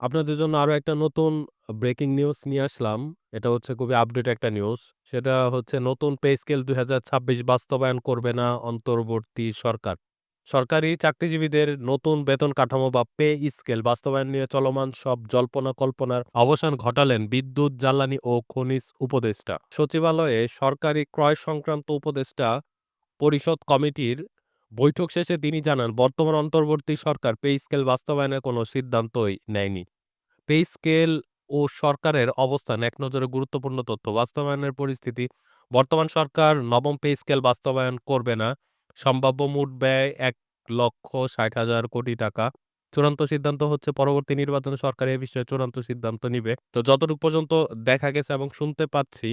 আপনাদের জন্য আরও একটা নতুন ব্রেকিং নিউজ নিয়ে আসলাম। এটা হচ্ছে খুবই আপডেট একটা নিউজ। সেটা হচ্ছে নতুন পে স্কেল ২০২৬ বাস্তবায়ন করবে না অন্তর্বর্তী সরকার। সরকারি চাকরিজীবীদের নতুন বেতন কাঠামো বা পে স্কেল বাস্তবায়ন নিয়ে চলমান সব জল্পনা-কল্পনার অবসান ঘটালেন বিদ্যুৎ, জ্বালানি ও খনিজ উপদেষ্টা। সচিবালয়ে সরকারি ক্রয় সংক্রান্ত উপদেষ্টা পরিষদ কমিটির বৈঠক শেষে তিনি জানান, বর্তমান অন্তর্বর্তী সরকার পে স্কেল বাস্তবায়নের কোনো সিদ্ধান্তই নেয়নি। পে স্কেল ও সরকারের অবস্থান এক নজরে গুরুত্বপূর্ণ তথ্য। বাস্তবায়নের পরিস্থিতি বর্তমান সরকার নবম পে স্কেল বাস্তবায়ন করবে না। সম্ভাব্য মোট ব্যয় ১,৬০,০০০ কোটি টাকা। চূড়ান্ত সিদ্ধান্ত হচ্ছে পরবর্তী নির্বাচনে সরকার এ বিষয়ে চূড়ান্ত সিদ্ধান্ত নিবে। তো যতটুকু পর্যন্ত দেখা গেছে এবং শুনতে পাচ্ছি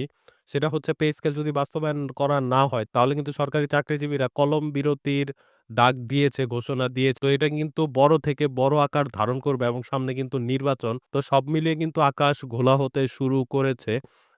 সেটা হচ্ছে পে স্কেল যদি বাস্তবায়ন করা না হয় তাহলে কিন্তু সরকারি চাকরিজীবীরা কলম বিরতির ডাক দিয়েছে, ঘোষণা দিয়েছে। তো এটা কিন্তু বড় থেকে বড় আকার ধারণ করবে এবং সামনে কিন্তু নির্বাচন। তো সব মিলিয়ে কিন্তু আকাশ ঘোলা হতে শুরু করেছে।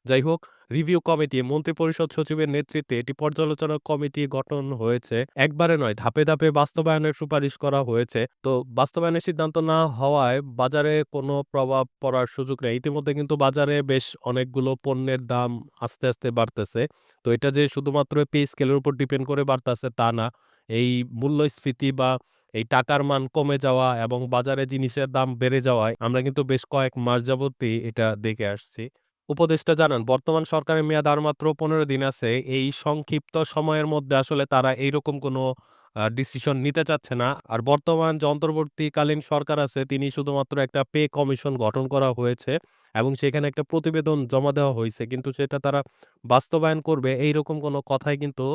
যাই হোক রিভিউ কমিটি মন্ত্রিপরিষদ সচিবের নেতৃত্বে এটি পর্যালোচনা কমিটি গঠন হয়েছে। একবারে নয় ধাপে, ধাপে বাস্তবায়নের সুপারিশ করা হয়েছে। তো বাস্তবায়নের সিদ্ধান্ত না হওয়ায় বাজারে কোনো প্রভাব পড়ার সুযোগ নেই। ইতিমধ্যে কিন্তু বাজারে বেশ অনেকগুলো পণ্যের দাম আস্তে, আস্তে বাড়তেছে। তো এটা যে শুধুমাত্র পে স্কেলের উপর ডিপেন্ড করে বাড়তেছে তা না। এই মূল্যস্ফীতি বা এই টাকার মান কমে যাওয়া এবং বাজারে জিনিসের দাম বেড়ে যাওয়ায় আমরা কিন্তু বেশ কয়েক মাস যাবতই এটা দেখে আসছি। উপদেষ্টা জানান, বর্তমান সরকারের মেয়াদ আর মাত্র ১৫ দিন আছে। এই সংক্ষিপ্ত সময়ের মধ্যে আসলে তারা এইরকম কোনো ডিসিশন নিতে চাচ্ছে না। আর বর্তমান যে অন্তর্বর্তীকালীন সরকার আছে তিনি শুধুমাত্র একটা পে কমিশন গঠন করা হয়েছে এবং সেখানে একটা প্রতিবেদন জমা দেওয়া হয়েছে কিন্তু সেটা তারা বাস্তবায়ন করবে এইরকম কোনো কথাই কিন্তু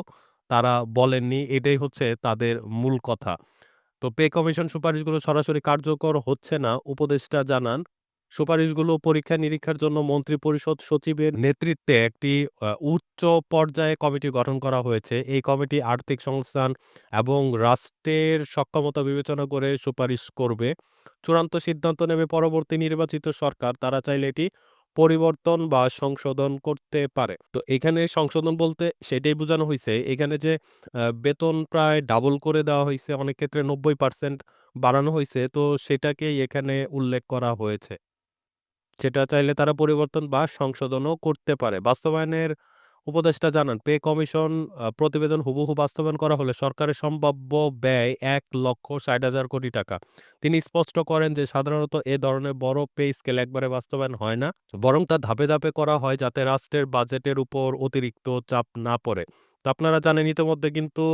তারা বলেননি। এটাই হচ্ছে তাদের মূল কথা। তো পে কমিশন সুপারিশগুলো সরাসরি কার্যকর হচ্ছে না। উপদেষ্টা জানান, সুপারিশগুলো পরীক্ষা-নিরীক্ষার জন্য মন্ত্রিপরিষদ সচিবের নেতৃত্বে একটি উচ্চ পর্যায়ে কমিটি গঠন করা হয়েছে। এই কমিটি আর্থিক সংস্থান এবং রাষ্ট্রের সক্ষমতা বিবেচনা করে সুপারিশ করবে। চূড়ান্ত সিদ্ধান্ত নেবে পরবর্তী নির্বাচিত সরকার। তারা চাইলে এটি পরিবর্তন বা সংশোধন করতে পারে। তো এখানে সংশোধন বলতে সেটাই বোঝানো হয়েছে এখানে যে বেতন প্রায় ডাবল করে দেওয়া হয়েছে অনেক ক্ষেত্রে ৯০% বাড়ানো হয়েছে তো সেটাকেই এখানে উল্লেখ করা হয়েছে। সেটা চাইলে তারা পরিবর্তন বা সংশোধনও করতে পারে। বাস্তবায়নের উপদেষ্টা জানান, পে কমিশন প্রতিবেদন হুবহু বাস্তবায়ন করা হলে সরকারের সম্ভাব্য ব্যয় ১,৬০,০০০ কোটি টাকা। তিনি স্পষ্ট করেন যে সাধারণত এ ধরনের বড় পে স্কেল একবারে বাস্তবায়ন হয় না। বরং তা ধাপে, ধাপে করা হয় যাতে রাষ্ট্রের বাজেটের উপর অতিরিক্ত চাপ না পড়ে। তো আপনারা জানেন ইতিমধ্যে কিন্তু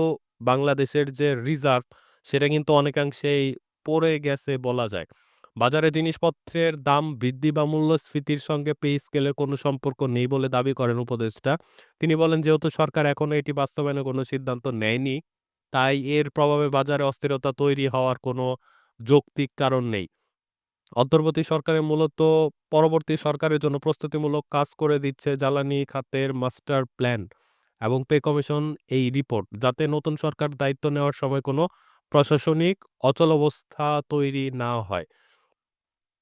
বাংলাদেশের যে রিজার্ভ সেটা কিন্তু অনেকাংশেই পড়ে গেছে বলা যায়। বাজারে জিনিসপত্রের দাম বৃদ্ধি বা মূল্যস্ফীতির সঙ্গে পে স্কেলের কোনো সম্পর্ক নেই বলে দাবি করেন উপদেষ্টা। তিনি বলেন, যেহেতু সরকার এখনও এটি বাস্তবায়নের কোনো সিদ্ধান্ত নেয়নি, তাই এর প্রভাবে বাজারে অস্থিরতা তৈরি হওয়ার কোনো যৌক্তিক কারণ নেই। অন্তর্বর্তী সরকারের মূলত পরবর্তী সরকারের জন্য প্রস্তুতিমূলক কাজ করে দিচ্ছে জ্বালানি খাতের মাস্টার প্ল্যান এবং পে কমিশন এই রিপোর্ট, যাতে নতুন সরকার দায়িত্ব নেওয়ার সময় কোনো প্রশাসনিক অচলাবস্থা তৈরি না হয়।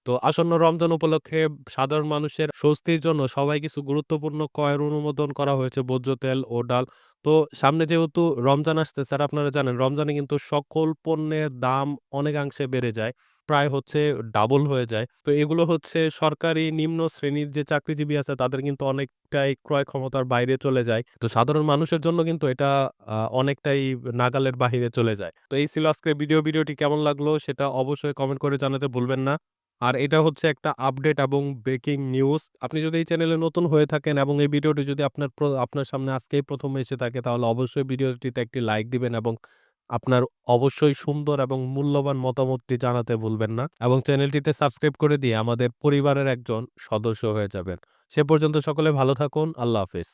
তো আসন্ন রমজান উপলক্ষে সাধারণ মানুষের স্বস্তির জন্য সবাই কিছু গুরুত্বপূর্ণ ক্রয়ের অনুমোদন করা হয়েছে, ভোজ্য তেল ও ডাল। তো সামনে যেহেতু রমজান আসতে স্যার আপনারা জানেন রমজানে কিন্তু সকল পণ্যের দাম অনেকাংশে বেড়ে যায়। প্রায় হচ্ছে ডাবল হয়ে যায়। তো এগুলো হচ্ছে সরকারি নিম্ন শ্রেণির যে চাকরিজীবী আছে, তাদের কিন্তু অনেকটাই ক্রয় ক্ষমতার বাইরে চলে যায়। তো সাধারণ মানুষের জন্য কিন্তু এটা অনেকটাই নাগালের বাহিরে চলে যায়। তো এই ছিল আজকের ভিডিও। ভিডিওটি কেমন লাগল সেটা অবশ্যই কমেন্ট করে জানাতে ভুলবেন না। আর এটা হচ্ছে একটা আপডেট এবং ব্রেকিং নিউজ। আপনি যদি এই চ্যানেলে নতুন হয়ে থাকেন এবং এই ভিডিওটি যদি আপনার আপনার সামনে আজকেই প্রথম এসে থাকে, তাহলে অবশ্যই ভিডিওটিতে একটি লাইক দিবেন এবং আপনার অবশ্যই সুন্দর এবং মূল্যবান মতামতটি জানাতে ভুলবেন না এবং চ্যানেলটিতে সাবস্ক্রাইব করে দিয়ে আমাদের পরিবারের একজন সদস্য হয়ে যাবেন। সে পর্যন্ত সকলে ভালো থাকুন। আল্লাহ হাফেজ।